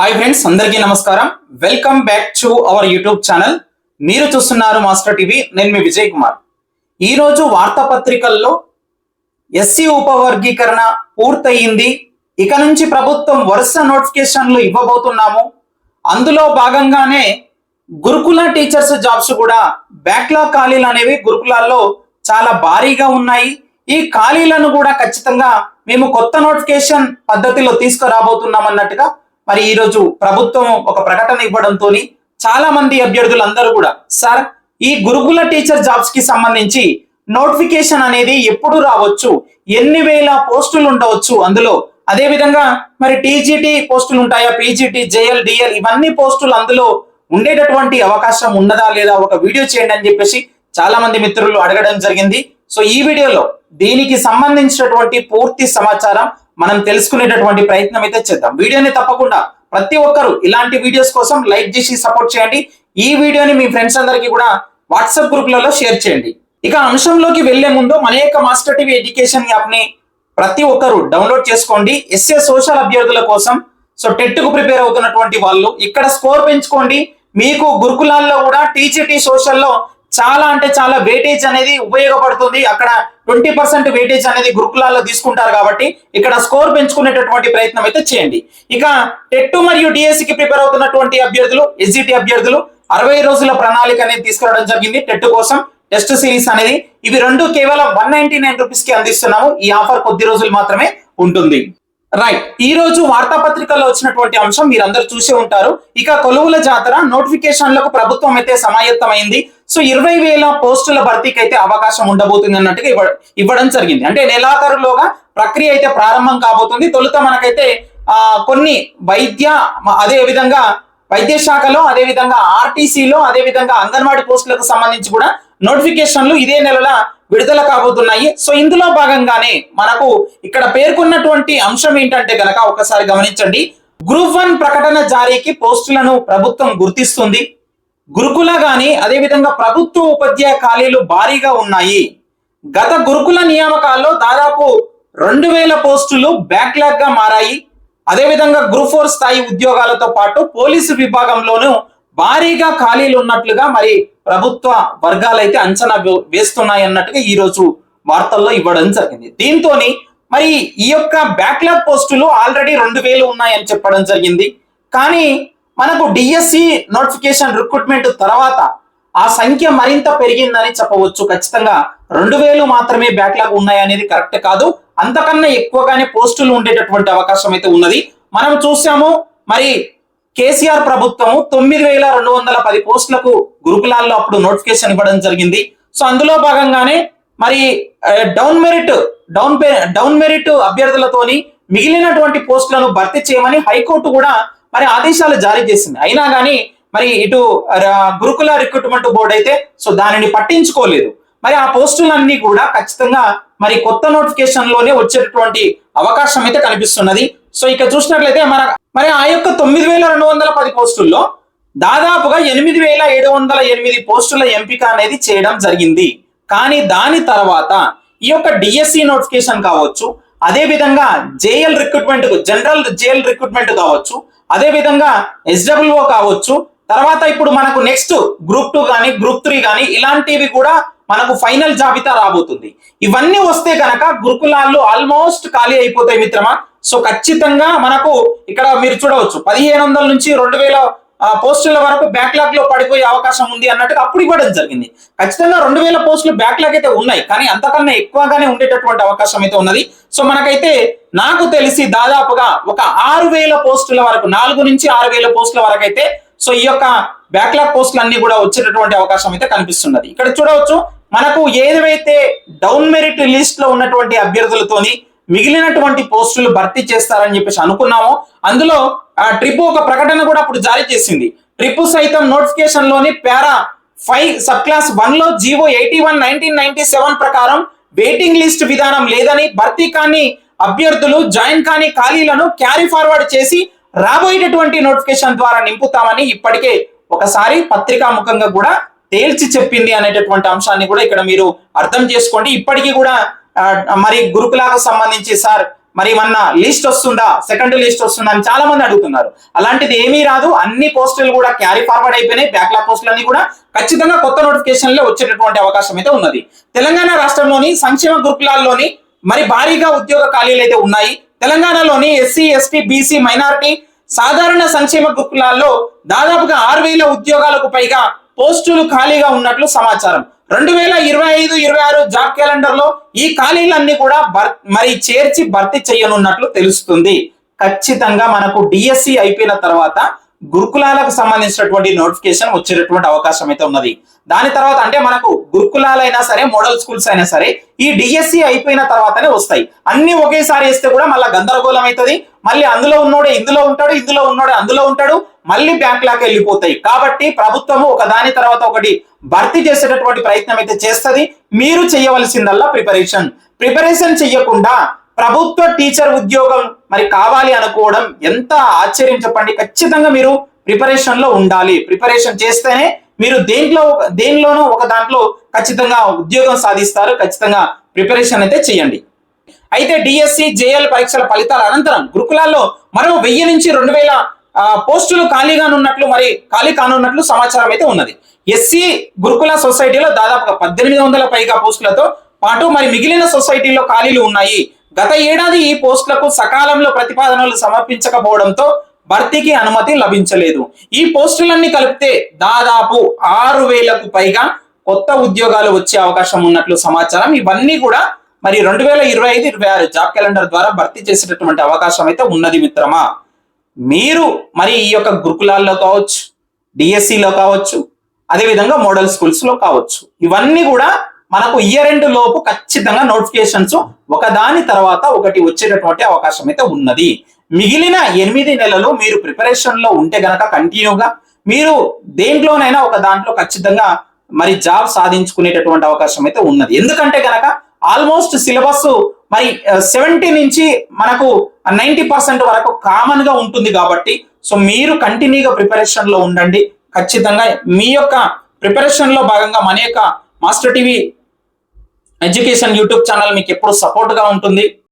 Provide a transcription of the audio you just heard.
Hi friends అందరికీ నమస్కారం. Welcome back to our YouTube channel మీరు చూస్తున్నారు మాస్టర్ టీవీ నేను మీ విజయ్ కుమార్. ఈరోజు వార్తాపత్రికల్లో ఎస్సీ ఉపవర్గీకరణ పూర్తయింది. ఇక నుంచి ప్రభుత్వం వరుస నోటిఫికేషన్లు ఇవ్వబోతున్నాము. అందులో భాగంగానే గురుకుల టీచర్స్ జాబ్స్ కూడా బ్యాక్లాగ్ ఖాళీలు అనేవి గురుకులాల్లో చాలా భారీగా ఉన్నాయి. ఈ ఖాళీలను కూడా ఖచ్చితంగా మేము కొత్త నోటిఫికేషన్ పద్ధతిలో తీసుకురాబోతున్నాం అన్నట్టుగా మరి ఈ రోజు ప్రభుత్వం ఒక ప్రకటన ఇవ్వడంతో చాలా మంది అభ్యర్థులు అందరూ కూడా సార్ ఈ గురుకుల టీచర్ జాబ్స్కి సంబంధించి నోటిఫికేషన్ అనేది ఎప్పుడు రావచ్చు? ఎన్ని వేల పోస్టులు ఉండవచ్చు అందులో? అదే విధంగా మరి టీజీటీ పోస్టులు ఉంటాయా? పీజీటీ జేఎల్ డిఎల్ ఇవన్నీ పోస్టులు అందులో ఉండేటటువంటి అవకాశం ఉన్నదా లేదా ఒక వీడియో చేయండి అని చెప్పేసి చాలా మంది మిత్రులు అడగడం జరిగింది. సో ఈ వీడియోలో దీనికి సంబంధించినటువంటి పూర్తి సమాచారం మనం తెలుసుకునేటటువంటి ప్రయత్నం అయితే చేద్దాం. వీడియోని తప్పకుండా ప్రతి ఒక్కరు ఇలాంటి వీడియోస్ కోసం లైక్ చేసి సపోర్ట్ చేయండి. ఈ వీడియోని మీ ఫ్రెండ్స్ అందరికీ కూడా వాట్సాప్ గ్రూప్లలో షేర్ చేయండి. ఇక అంశంలోకి వెళ్ళే ముందు మన యొక్క మాస్టర్ టీవీ ఎడ్యుకేషన్ యాప్ని ప్రతి ఒక్కరు డౌన్లోడ్ చేసుకోండి. ఎస్ఏ సోషల్ అభ్యర్థుల కోసం. సో టెట్కు ప్రిపేర్ అవుతున్నటువంటి వాళ్ళు ఇక్కడ స్కోర్ పెంచుకోండి. మీకు గురుకులాల్లో కూడా టీజీటీ సోషల్లో చాలా అంటే చాలా వెయిటేజ్ అనేది ఉపయోగపడుతుంది. అక్కడ ట్వంటీ పర్సెంట్ వెయిటేజ్ అనేది గురుకులాల్లో తీసుకుంటారు కాబట్టి ఇక్కడ స్కోర్ పెంచుకునేటటువంటి ప్రయత్నం అయితే చేయండి. ఇక టెట్ మరియు డిఎస్సికి ప్రిపేర్ అవుతున్నటువంటి అభ్యర్థులు ఎస్జిటి అభ్యర్థులు అరవై రోజుల ప్రణాళిక అనేది తీసుకురావడం జరిగింది టెట్ కోసం. టెస్ట్ సిరీస్ అనేది ఇవి రెండు కేవలం వన్ నైన్టీ నైన్ రూపీస్కి అందిస్తున్నాము. ఈ ఆఫర్ కొద్ది రోజులు మాత్రమే ఉంటుంది. రైట్ ఈ రోజు వార్తాపత్రికల్లో వచ్చినటువంటి అంశం మీరందరూ చూసి ఉంటారు. ఇక కొలువుల జాతర నోటిఫికేషన్లకు ప్రభుత్వం అయితే సమాయత్తమైంది. సో ఇరవై వేల పోస్టుల భర్తీకి అయితే అవకాశం ఉండబోతుంది అన్నట్టుగా ఇవ్వ ఇవ్వడం జరిగింది. అంటే నెలాఖరులోగా ప్రక్రియ అయితే ప్రారంభం కాబోతుంది. తొలుత మనకైతే ఆ కొన్ని వైద్య అదే విధంగా వైద్య శాఖలో అదే విధంగా ఆర్టీసీలో అదే విధంగా అంగన్వాడీ పోస్టులకు సంబంధించి కూడా నోటిఫికేషన్లు ఇదే నెలల విడుదల కాబోతున్నాయి. సో ఇందులో భాగంగానే మనకు ఇక్కడ పేర్కొన్నటువంటి అంశం ఏంటంటే గనక ఒకసారి గమనించండి. గ్రూప్ వన్ ప్రకటన జారీకి పోస్టులను ప్రభుత్వం గుర్తిస్తుంది. గురుకుల గాని అదే విధంగా ప్రభుత్వ ఉపాధ్యాయ ఖాళీలు భారీగా ఉన్నాయి. గత గురుకుల నియామకాల్లో దాదాపు రెండు వేల పోస్టులు బ్యాక్లాగ్గా మారాయి. అదేవిధంగా గ్రూప్ ఫోర్ స్థాయి ఉద్యోగాలతో పాటు పోలీసు విభాగంలోనూ భారీగా ఖాళీలు ఉన్నట్లుగా మరి ప్రభుత్వ వర్గాలైతే అంచనా వే- వేస్తున్నాయి అన్నట్టుగా ఈ రోజు వార్తల్లో ఇవ్వడం జరిగింది. దీంతో మరి ఈ యొక్క బ్యాక్లాగ్ పోస్టులు ఆల్రెడీ రెండు వేలు ఉన్నాయని చెప్పడం జరిగింది. కానీ మనకు డిఎస్సి నోటిఫికేషన్ రిక్రూట్మెంట్ తర్వాత ఆ సంఖ్య మరింత పెరిగిందని చెప్పవచ్చు. ఖచ్చితంగా రెండు వేలు మాత్రమే బ్యాక్లాగ్ ఉన్నాయనేది కరెక్ట్ కాదు. అంతకన్నా ఎక్కువగానే పోస్టులు ఉండేటటువంటి అవకాశం అయితే ఉన్నది. మనం చూసాము మరి కేసీఆర్ ప్రభుత్వము తొమ్మిది వేల రెండు వందల పది పోస్టులకు గురుకులాల్లో అప్పుడు నోటిఫికేషన్ ఇవ్వడం జరిగింది. సో అందులో భాగంగానే మరి down merit down down merit అభ్యర్థులతోని మిగిలినటువంటి పోస్టులను భర్తీ చేయమని హైకోర్టు కూడా మరి ఆదేశాలు జారీ చేసింది. అయినా కానీ మరి ఇటు గురుకుల రిక్రూట్మెంట్ బోర్డు అయితే సో దానిని పట్టించుకోలేదు. మరి ఆ పోస్టులన్నీ కూడా ఖచ్చితంగా మరి కొత్త నోటిఫికేషన్లోనే వచ్చేటటువంటి అవకాశం అయితే కనిపిస్తున్నది. సో ఇక్కడ చూసినట్లయితే మన మరి ఆ యొక్క తొమ్మిది వేల రెండు వందల పది పోస్టుల్లో దాదాపుగా ఎనిమిది వేల ఏడు వందల ఎనిమిది పోస్టుల ఎంపిక అనేది చేయడం జరిగింది. కానీ దాని తర్వాత ఈ యొక్క డిఎస్సి నోటిఫికేషన్ కావచ్చు అదే విధంగా JL recruitment general JL recruitment కావచ్చు అదే విధంగా ఎస్డబ్ల్యూఓ కావచ్చు తర్వాత ఇప్పుడు మనకు నెక్స్ట్ గ్రూప్ టూ కానీ గ్రూప్ త్రీ కానీ ఇలాంటివి కూడా మనకు ఫైనల్ జాబితా రాబోతుంది. ఇవన్నీ వస్తే కనుక గురుకులాల్లో ఆల్మోస్ట్ ఖాళీ అయిపోతాయి మిత్రమా? సో ఖచ్చితంగా మనకు ఇక్కడ మీరు చూడవచ్చు పదిహేను వందల నుంచి రెండు వేల పోస్టుల వరకు బ్యాక్లాగ్లో పడిపోయే అవకాశం ఉంది అన్నట్టుగా అప్పుడు ఇవ్వడం జరిగింది. ఖచ్చితంగా రెండు వేల పోస్టులు బ్యాక్లాగ్ అయితే ఉన్నాయి కానీ అంతకన్నా ఎక్కువగానే ఉండేటటువంటి అవకాశం అయితే ఉన్నది. సో మనకైతే నాకు తెలిసి దాదాపుగా ఒక ఆరు వేల పోస్టుల వరకు నాలుగు నుంచి ఆరు వేల పోస్టుల వరకు అయితే సో ఈ యొక్క బ్యాక్లాగ్ పోస్టులు అన్ని కూడా వచ్చేటటువంటి అవకాశం అయితే కనిపిస్తున్నది. ఇక్కడ చూడవచ్చు మనకు ఏదైతే డౌన్ మెరిట్ లిస్ట్లో ఉన్నటువంటి అభ్యర్థులతోని మిగిలినటువంటి పోస్టులు భర్తీ చేస్తారని చెప్పేసి అనుకున్నాము అందులో ఆ, ట్రిప్ ఒక ప్రకటన కూడా అప్పుడు జారీ చేసింది. ట్రిప్ సైతం నోటిఫికేషన్లోని పారా ఫైవ్ సబ్ క్లాస్ వన్లో GO eighty one nineteen ninety seven ప్రకారం వెయిటింగ్ లిస్ట్ విధానం లేదని భర్తీ కాని అభ్యర్థులు జాయిన్ కాని ఖాళీలను క్యారీ ఫార్వర్డ్ చేసి రాబోయేటటువంటి నోటిఫికేషన్ ద్వారా నింపుతామని ఇప్పటికే ఒకసారి పత్రికా ముఖంగా కూడా తేల్చి చెప్పింది అనేటటువంటి అంశాన్ని కూడా ఇక్కడ మీరు అర్థం చేసుకోండి. ఇప్పటికీ కూడా మరి గురుకులాకు సంబంధించి సార్ మరి మన లిస్ట్ వస్తుందా? సెకండ్ లిస్ట్ వస్తుందా అని చాలా మంది అడుగుతున్నారు. అలాంటిది ఏమీ రాదు. అన్ని పోస్టులు కూడా క్యారీ ఫార్వర్డ్ అయిపోయినాయి. బ్యాక్లాగ్ పోస్టులు అన్ని కూడా ఖచ్చితంగా కొత్త నోటిఫికేషన్లే వచ్చేటటువంటి అవకాశం అయితే ఉన్నది. తెలంగాణ రాష్ట్రంలోని సంక్షేమ గురుకులాల్లోని మరి భారీగా ఉద్యోగ ఖాళీలు అయితే ఉన్నాయి. తెలంగాణలోని ఎస్సీ ఎస్టీ బీసీ మైనారిటీ సాధారణ సంక్షేమ గురుకులాల్లో దాదాపుగా ఆరు వేల ఉద్యోగాలకు పైగా పోస్టులు ఖాళీగా ఉన్నట్లు సమాచారం. రెండు వేల ఇరవై ఐదు ఇరవై ఆరు జాబ్ క్యాలెండర్లో ఈ ఖాళీలన్నీ కూడా మరి చేర్చి భర్తీ చేయనున్నట్లు తెలుస్తుంది. ఖచ్చితంగా మనకు డిఎస్సి అయిపోయిన తర్వాత గురుకులాలకు సంబంధించినటువంటి నోటిఫికేషన్ వచ్చేటటువంటి అవకాశం అయితే ఉన్నది. దాని తర్వాత అంటే మనకు గురుకులాలైనా సరే మోడల్ స్కూల్స్ అయినా సరే ఈ డిఎస్సి అయిపోయిన తర్వాతనే వస్తాయి. అన్ని ఒకేసారి వేస్తే కూడా మళ్ళీ గందరగోళం అవుతుంది. మళ్ళీ అందులో ఉన్నోడే ఇందులో ఉంటాడు ఇందులో ఉన్నోడే అందులో ఉంటాడు మళ్ళీ బ్యాంక్ వెళ్ళిపోతాయి. కాబట్టి ప్రభుత్వము ఒక దాని తర్వాత ఒకటి భర్తీ చేసేటటువంటి ప్రయత్నం అయితే చేస్తుంది. మీరు చేయవలసిందల్లా ప్రిపరేషన్ ప్రిపరేషన్ చెయ్యకుండా ప్రభుత్వ టీచర్ ఉద్యోగం మరి కావాలి అనుకోవడం ఎంత ఆశ్చర్యం చెప్పండి. ఖచ్చితంగా మీరు ప్రిపరేషన్లో ఉండాలి. ప్రిపరేషన్ చేస్తేనే మీరు దేంట్లో దేనిలోనూ ఒక దాంట్లో ఖచ్చితంగా ఉద్యోగం సాధిస్తారు. ఖచ్చితంగా ప్రిపరేషన్ అయితే చేయండి. అయితే డిఎస్సి జేఎల్ పరీక్షల ఫలితాల అనంతరం గురుకులాల్లో మరో వెయ్యి నుంచి రెండు వేల పోస్టులు ఖాళీగా ఉన్నట్లు మరి ఖాళీ కానున్నట్లు సమాచారం అయితే ఉన్నది. ఎస్సీ గురుకుల సొసైటీలో దాదాపు పద్దెనిమిది వందల పైగా పోస్టులతో పాటు మరి మిగిలిన సొసైటీలో ఖాళీలు ఉన్నాయి. గత ఏడాది ఈ పోస్టులకు సకాలంలో ప్రతిపాదనలు సమర్పించకపోవడంతో భర్తీకి అనుమతి లభించలేదు. ఈ పోస్టులన్నీ కలిపితే దాదాపు ఆరు వేలకు పైగా కొత్త ఉద్యోగాలు వచ్చే అవకాశం ఉన్నట్లు సమాచారం. ఇవన్నీ కూడా మరి రెండు వేల ఇరవై ఐదు ఇరవై ఆరు జాబ్ క్యాలెండర్ ద్వారా భర్తీ చేసేటటువంటి అవకాశం అయితే ఉన్నది మిత్రమా? మీరు మరి ఈ యొక్క గురుకులాల్లో కావచ్చు డిఎస్సిలో కావచ్చు అదేవిధంగా మోడల్ స్కూల్స్లో కావచ్చు. ఇవన్నీ కూడా మనకు ఇయర్ ఎండ్ లోపు ఖచ్చితంగా నోటిఫికేషన్స్ ఒకదాని తర్వాత ఒకటి వచ్చేటటువంటి అవకాశం అయితే ఉన్నది. మిగిలిన ఎనిమిది నెలలు మీరు ప్రిపరేషన్లో ఉంటే గనక కంటిన్యూగా మీరు దేంట్లోనైనా ఒక దాంట్లో ఖచ్చితంగా మరి జాబ్ సాధించుకునేటటువంటి అవకాశం అయితే ఉన్నది. ఎందుకంటే గనక ఆల్మోస్ట్ సిలబస్ మరి సెవెంటీ నుంచి మనకు నైంటీ పర్సెంట్ వరకు కామన్గా ఉంటుంది కాబట్టి సో మీరు కంటిన్యూగా ప్రిపరేషన్లో ఉండండి. ఖచ్చితంగా మీ యొక్క ప్రిపరేషన్లో భాగంగా మన యొక్క master TV education YouTube channel మీకు ఎప్పుడు సపోర్ట్గా ఉంటుంది.